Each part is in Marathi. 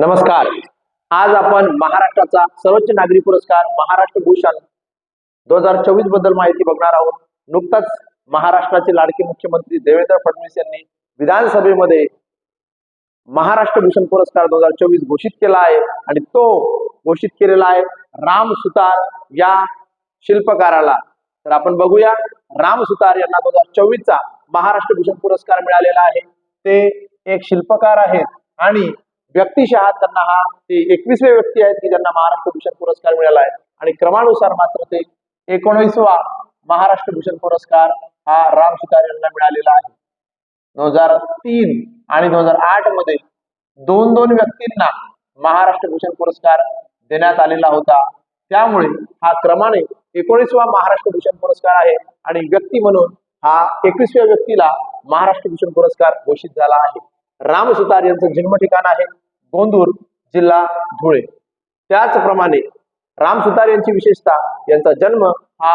नमस्कार. आज आपण महाराष्ट्राचा सर्वोच्च नागरी पुरस्कार महाराष्ट्र भूषण दोन हजार चोवीसबद्दल माहिती बघणार आहोत. नुकताच महाराष्ट्राचे लाडके मुख्यमंत्री देवेंद्र फडणवीस यांनी विधानसभेमध्ये महाराष्ट्र भूषण पुरस्कार दोन हजार चोवीस घोषित केला आहे आणि तो घोषित केलेला आहे राम सुतार या शिल्पकाराला. तर आपण बघूया राम सुतार यांना दोन हजार चोवीसचा महाराष्ट्र भूषण पुरस्कार मिळालेला आहे. ते एक शिल्पकार आहेत आणि व्यक्तिशः त्यांना हा ते एकवीसवे व्यक्ती आहेत की ज्यांना महाराष्ट्र भूषण पुरस्कार मिळाला आहे. आणि क्रमानुसार मात्र ते एकोणवीसवा महाराष्ट्र भूषण पुरस्कार हा राम सुतार यांना मिळालेला आहे. दोन हजार तीन आणि दोन हजार आठमध्ये दोन दोन व्यक्तींना महाराष्ट्र भूषण पुरस्कार देण्यात आलेला होता. त्यामुळे हा क्रमाने एकोणीसवा महाराष्ट्र भूषण पुरस्कार आहे आणि व्यक्ती म्हणून हा एकवीसव्या व्यक्तीला महाराष्ट्र भूषण पुरस्कार घोषित झाला आहे. राम सुतार यांचं जन्म ठिकाण आहे. गोंदूर जिल्हा धुळे. त्याचप्रमाणे राम सुतार यांची विशेषता यांचा जन्म हा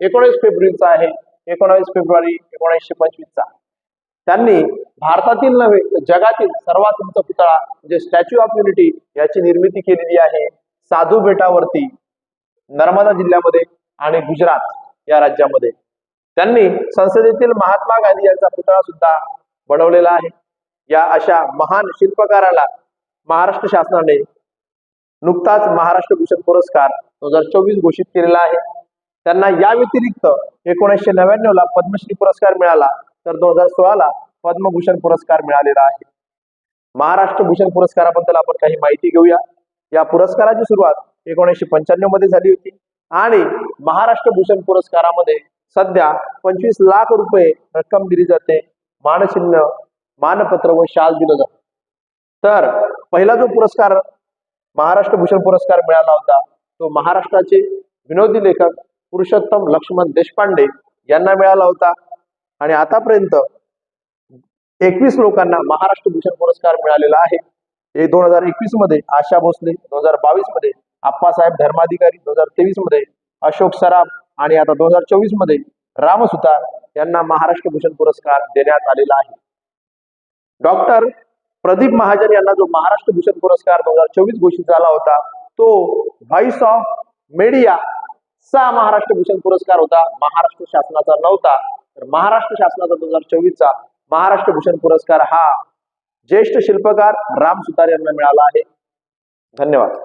एकोणीस फेब्रुवारीचा आहे. एकोणावीस फेब्रुवारी एकोणीसशे पंचवीसचा त्यांनी भारतातील नव्हे तर जगातील सर्वात उंच पुतळा म्हणजे स्टॅच्यू ऑफ युनिटी याची निर्मिती केलेली आहे साधू बेटावरती नर्मदा जिल्ह्यामध्ये आणि गुजरात या राज्यामध्ये. त्यांनी संसदेतील महात्मा गांधी यांचा पुतळा सुद्धा बनवलेला आहे. या अशा महान शिल्पकाराला महाराष्ट्र शासनाने नुकताच महाराष्ट्र भूषण पुरस्कार दोन हजार चोवीस घोषित केलेला आहे. त्यांना या व्यतिरिक्त एकोणीसशे नव्याण्णव ला पद्मश्री पुरस्कार मिळाला तर दोन हजार सोळा ला पद्मभूषण पुरस्कार मिळालेला आहे. महाराष्ट्र भूषण पुरस्काराबद्दल आपण काही माहिती घेऊया. या पुरस्काराची सुरुवात एकोणीसशे पंच्याण्णवमध्ये झाली होती आणि महाराष्ट्र भूषण पुरस्कारामध्ये सध्या पंचवीस लाख रुपये रक्कम दिली जाते. मानचिन्ह मानपत्र व शाल दिलं जातं. तर पहिला जो पुरस्कार महाराष्ट्र भूषण पुरस्कार मिळाला होता तो महाराष्ट्राचे विनोदी लेखक पुरुषोत्तम लक्ष्मण देशपांडे यांना मिळाला होता. आणि आतापर्यंत एकवीस लोकांना महाराष्ट्र भूषण पुरस्कार मिळालेला आहे. हे दोन हजार एकवीसमध्ये आशा भोसले दोन हजार बावीसमध्ये आप्पासाहेब धर्माधिकारी दोन हजार तेवीसमध्ये अशोक सराफ आणि आता दोन हजार चोवीसमध्ये रामसुतार यांना महाराष्ट्र भूषण पुरस्कार देण्यात आलेला आहे. डॉक्टर प्रदीप महाजन यांना जो महाराष्ट्र भूषण पुरस्कार दोन हजार चोवीस घोषित झाला होता तो व्हॉइस ऑफ मीडिया चा महाराष्ट्र भूषण पुरस्कार होता. महाराष्ट्र शासनाचा नव्हता तर महाराष्ट्र शासनाचा दोन हजार चोवीसचा महाराष्ट्र भूषण पुरस्कार हा ज्येष्ठ शिल्पकार राम सुतार यांना मिळाला आहे. धन्यवाद.